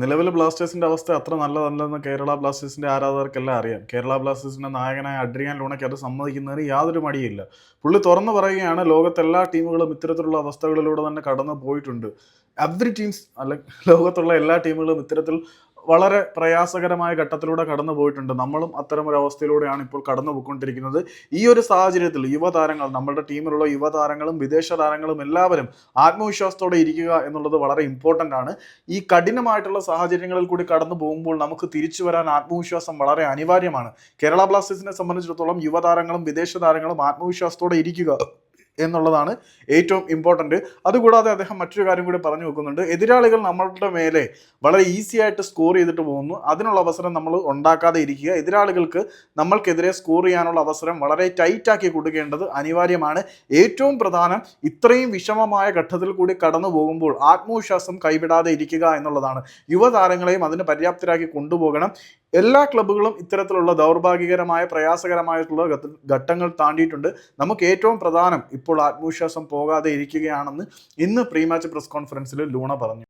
നിലവിൽ ബ്ലാസ്റ്റേഴ്സിന്റെ അവസ്ഥ അത്ര നല്ലതല്ലെന്ന് കേരള ബ്ലാസ്റ്റേഴ്സിന്റെ ആരാധകർക്കെല്ലാം അറിയാം. കേരള ബ്ലാസ്റ്റേഴ്സിന്റെ നായകനായ അഡ്രിയാൻ ലൂണയ്ക്ക് അത് സമ്മതിക്കുന്നതിന് യാതൊരു മടിയില്ല. പുള്ളി തുറന്നു പറയുകയാണ് ലോകത്തെല്ലാ ടീമുകളും ഇത്തരത്തിലുള്ള അവസ്ഥകളിലൂടെ തന്നെ കടന്നു പോയിട്ടുണ്ട് എവറി ടീംസ് അല്ല ലോകത്തുള്ള എല്ലാ ടീമുകളും ഇത്തരത്തിൽ വളരെ പ്രയാസകരമായ ഘട്ടത്തിലൂടെ കടന്നു പോയിട്ടുണ്ട്. നമ്മളും അത്തരം ഒരു അവസ്ഥയിലൂടെയാണ് ഇപ്പോൾ കടന്നു പോയിക്കൊണ്ടിരിക്കുന്നത് ഈ ഒരു സാഹചര്യത്തിൽ യുവതാരങ്ങൾ നമ്മുടെ ടീമിലുള്ള യുവതാരങ്ങളും വിദേശ താരങ്ങളും എല്ലാവരും ആത്മവിശ്വാസത്തോടെ ഇരിക്കുക എന്നുള്ളത് വളരെ ഇമ്പോർട്ടന്റ് ആണ്. ഈ കഠിനമായിട്ടുള്ള സാഹചര്യങ്ങളിൽ കൂടി കടന്നു പോകുമ്പോൾ നമുക്ക് തിരിച്ചു വരാൻ ആത്മവിശ്വാസം വളരെ അനിവാര്യമാണ്. കേരള ബ്ലാസ്റ്റേഴ്സിനെ സംബന്ധിച്ചിടത്തോളം യുവതാരങ്ങളും വിദേശ താരങ്ങളും ആത്മവിശ്വാസത്തോടെ ഇരിക്കുക എന്നുള്ളതാണ് ഏറ്റവും ഇമ്പോർട്ടന്റ് അതുകൂടാതെ അദ്ദേഹം മറ്റൊരു കാര്യം കൂടി പറഞ്ഞു വെക്കുന്നുണ്ട്. എതിരാളികൾ നമ്മളുടെ മേലെ വളരെ ഈസി ആയിട്ട് സ്കോർ ചെയ്തിട്ട് പോകുന്നു. അതിനുള്ള അവസരം നമ്മൾ ഉണ്ടാക്കാതെ ഇരിക്കുക. എതിരാളികൾക്ക് നമ്മൾക്കെതിരെ സ്കോർ ചെയ്യാനുള്ള അവസരം വളരെ ടൈറ്റാക്കി കൊടുക്കേണ്ടത് അനിവാര്യമാണ്. ഏറ്റവും പ്രധാനം ഇത്രയും വിഷമമായ ഘട്ടത്തിൽ കൂടി കടന്നു പോകുമ്പോൾ ആത്മവിശ്വാസം കൈവിടാതെ ഇരിക്കുക എന്നുള്ളതാണ്. യുവതാരങ്ങളെയും അതിന് പര്യാപ്തരാക്കി കൊണ്ടുപോകണം. എല്ലാ ക്ലബ്ബുകളും ഇത്തരത്തിലുള്ള ദൗർഭാഗ്യകരമായ പ്രയാസകരമായിട്ടുള്ള ഘട്ടങ്ങൾ താണ്ടിയിട്ടുണ്ട്. നമുക്ക് ഏറ്റവും പ്രധാനം ഇപ്പോൾ ആത്മവിശ്വാസം പോകാതെ ഇരിക്കുകയാണെന്ന് ഇന്ന് പ്രീ മാച്ച് പ്രസ് കോൺഫറൻസിൽ ലൂണ പറഞ്ഞു.